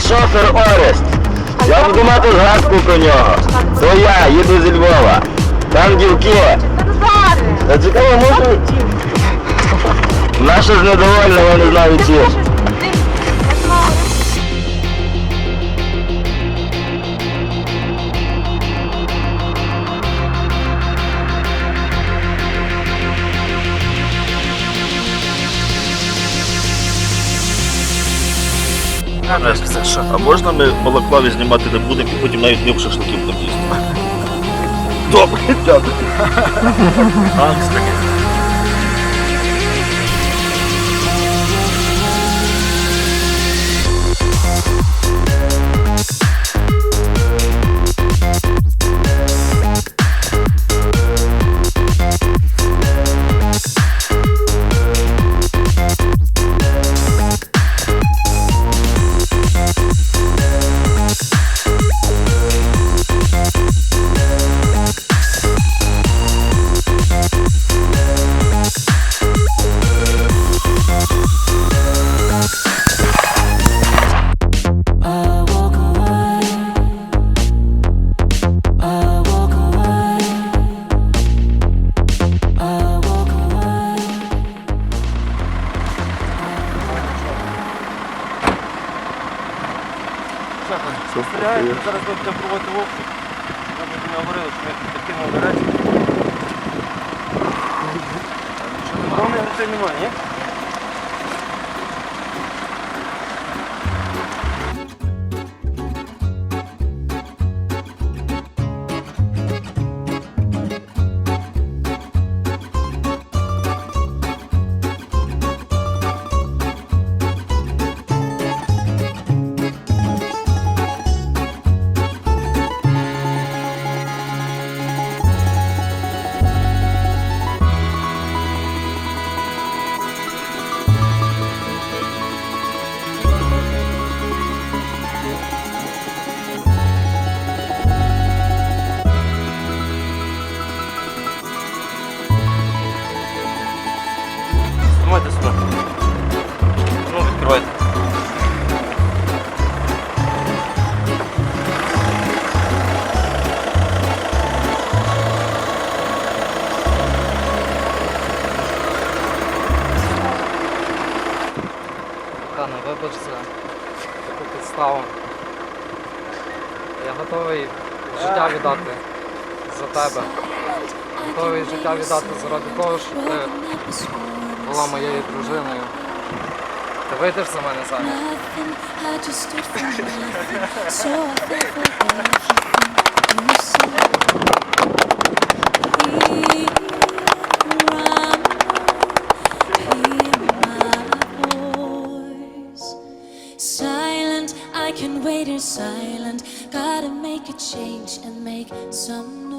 шофер Орест. Я буду мати згадку про нього. То я їду зі Львова. Там дівки. Та чекай, можу. Наша ж недовольна, я не знаю ті. А можна ми балаклаві знімати не будемо і потім навіть не в шашликів будемо їсти? Добре, дякую. Такий. Стріляємо, зараз буде проводити обшук. Ми не говорили, що ми підкинули речі. Головне речей немає, ні? Кохана, вибач за таку підставу. Я готовий життя віддати за тебе. Готовий життя віддати заради того, щоб ти була моєю дружиною. Ти вийдеш за мене заміж? Gotta make a change and make some.